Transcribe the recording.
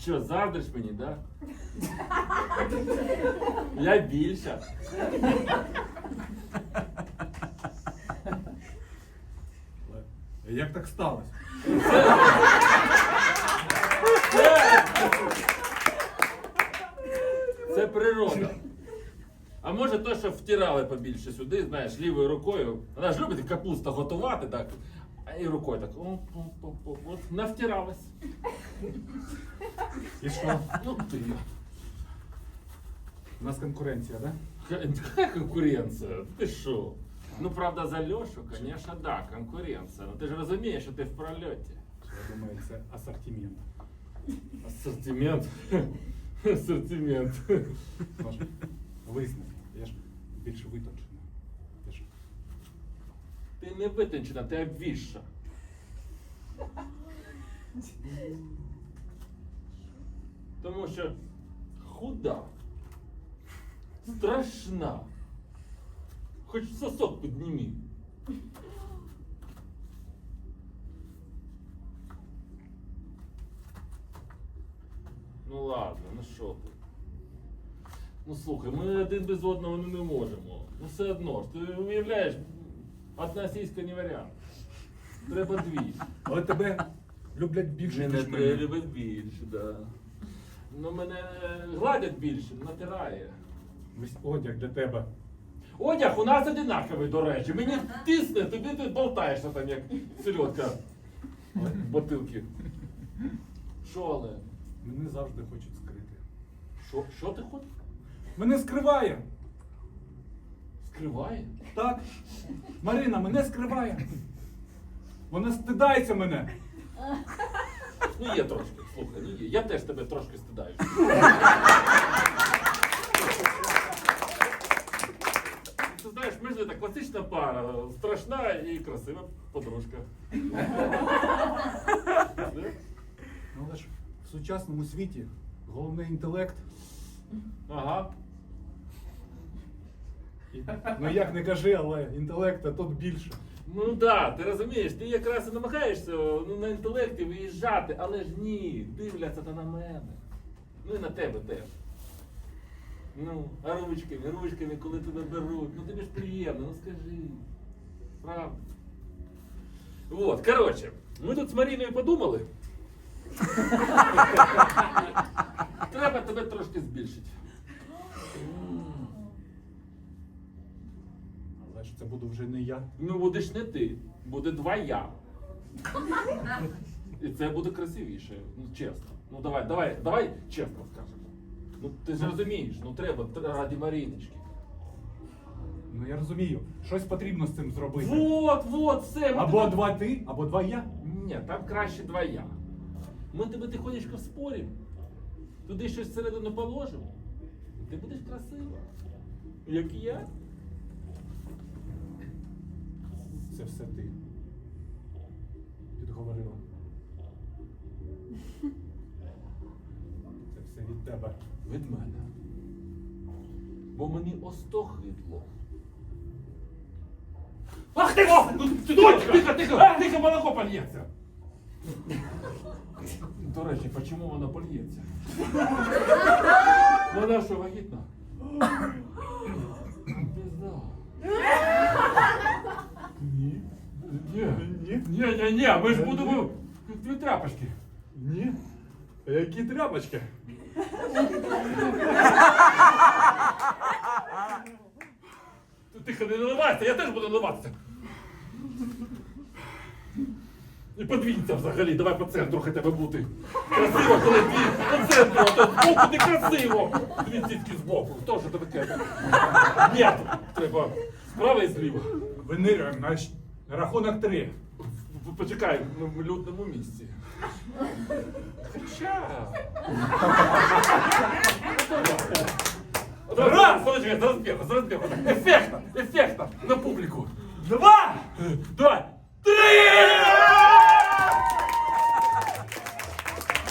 Що, заздриш мені, да? Я більша. Як так сталося? Це, це природа. А може то, що втирали побільше сюди, знаєш, лівою рукою. Вона ж любить капусту готувати так. А і рукою так. Оп, оп, оп, оп, От навтиралась. І що? Ну ти. У нас конкуренція, да? Какая конкуренція? Ти що? Ну, правда, за Льошу, конечно, да, конкуренція. Ну ти ж розумієш, що ти в прольоті. Я думаю, це асортимент. Ассортимент. Ассортимент. Тож, визнай, я ж більш витончена. Ти не витончена, ти обвісша. Тому що худа, страшна. Хоч сосок підніми. Ну ладно, ну що ти? Ну слухай, ми один без одного не можемо. Ну все одно ж, ти уявляєш, одна сіська не варіант. Треба дві. Але тебе люблять більше, Мене ніж мене. любить більше, да. Ну мене гладять більше, натирає. Весь одяг для тебе. Одяг у нас одинаковий, до речі. Мені тисне, тобі ти болтаєшся там, як селедка в бутилки. Що але? Мене завжди хочуть скрити. Що, що ти хочеш? Мене скриває. Скриває? Так. Марина мене скриває. Вона стидається мене. Ну є трошки, слухай, ну є. Я теж тебе трошки стидаю. Ти знаєш, ми ж така класична пара, страшна і красива подружка. Ну, але ж в сучасному світі головний інтелект. Ага. Ну як не кажи, але інтелекта тут більше. Ну да, ти розумієш, ти якраз і намагаєшся ну, на інтелекті виїжджати, але ж ні, дивляться то на мене. Ну і на тебе теж. Ну, а ручками, ручками, коли тебе беруть, ну тобі ж приємно, ну скажи. Правда. От, коротше, ми тут з Маріною подумали. Треба тебе трошки збільшити. Але ж це буду вже не я. Ну, будеш не ти, буде два я. І це буде красивіше, ну чесно. Ну давай, давай, давай чесно скажемо. Ну ти ж розумієш, ну треба тр- раді Маріночки. Ну я розумію, щось потрібно з цим зробити. Вот, вот, все. ми Або тебе- два ти, або два я. Ні, там краще два я. Ми тебе тихонечко споримо, туди щось всередину положимо. І ти будеш красива. Як і я. Це все ти. Підговорила. Це все від тебе. Від мене. Бо мені остохидло. Ах ти! О, ну, тихо, тихо, тихо, тихо, молоко польється. До речі, чому воно польється? Вона що, вагітна? Пізда. Ні. Ні, Ні. ні, ні, ми ж будемо дві тряпочки. Ні. А які тряпочки? Тихо, не наливайся, я теж буду наливатися. І подвінься взагалі, давай по центру хоча б бути. Красиво, коли дві по центру, а то збоку не красиво. Дві тітки збоку. Хто ж таке? Ні, треба справа і зліва. Винирюємо на рахунок три. Почекай, ми в людному місці. Хоча. Раз! Подожди, зараз бігу, зараз бігу. Ефектно, ефектно, на публіку. Два! Давай!